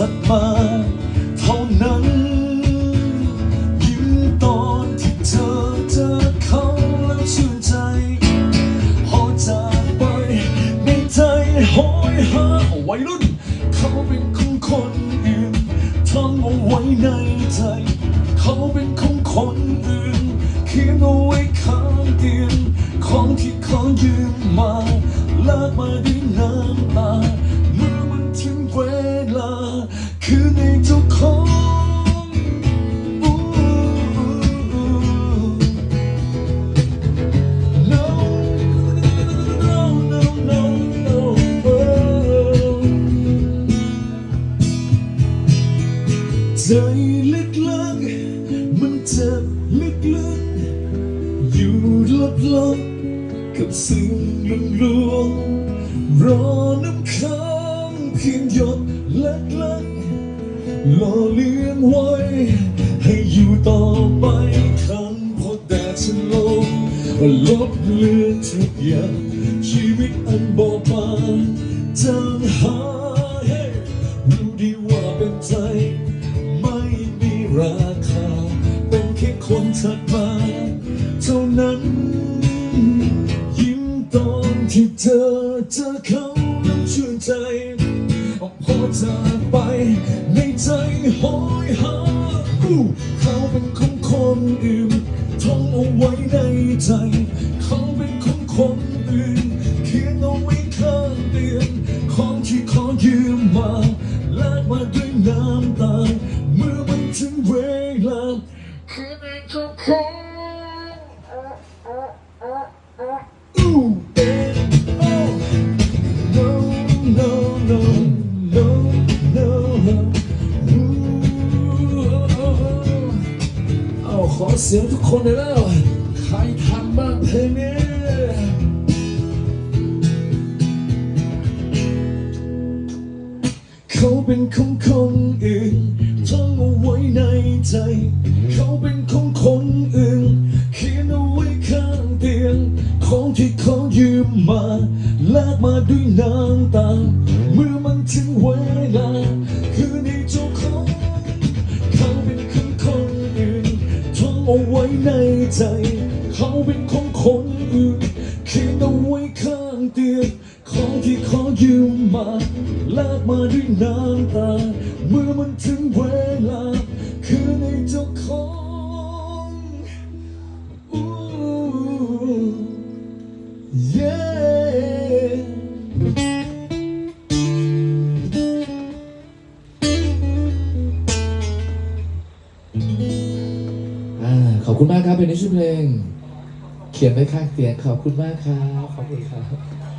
ถัดมาเท่านั้น ยิ้มตอนที่เธอเจอเขาแล้วชื่นใจพอจากไปในใจโหยหาวัยรุ่น เขาเป็นของคนอื่นทำเอาไว้ในใจ เขาเป็นของคนอื่นเขียนเอาไว้ข้างเตียง คือในเจ้าของอู้ No, no, no, no, no. ใจลึกๆมันเจ็บลึกๆอยู่ลับๆกับสิ่งลวงๆรอน้ำค้างเพียงหยดเล็ก หล่อเลี้ยงไว้ ให้อยู่ต่อไปคันพอแดดฉันลงลบเลือนทุกอย่างชีวิตอันบอบบางจางหายรู้ดีว่าเป็นใจ ไม่มีราคา เป็นแค่คนถัดมาเท่านั้น ยิ้มตอนที่เธอเจอเขาแล้วชื่นใจพอจ ไปในใจหอยหาอู้เขาเป็นของคนอื่นท่องเอาไว้ในใจ เขาเป็นของคนอื่นเขียนเอาไว้ข้างเตียงของที่ขอยืมมาแลกมาด้วยน้ำตาเมื่อมันถึงเวลาคือในทุกคน Ooh, เสียงทุกคนเลยแล้วใครทำบ้างเพลงนี้เขาเป็นของคนอื่นท่องเอาไว้ในใจ เขาเป็นของคนอื่นเขียนเอาไว้ข้างเตียง ของที่เขายืมมาแลกมาด้วยน้ำตาเมื่อมันถึงเวลา ใจ เขาเป็นของคนอื่นเขียนเอาไว้ข้างเตียงของที่เขายืมมาแลกมาด้วยน้ำตา เมื่อมันถึงเวลา คือในเจ้าของ Ooh, yeah อ่าขอบคุณมากครับเป็นนิชื่อเพลง เขียนไว้ข้างเตียงขอบคุณมากครับ ขอบคุณครับ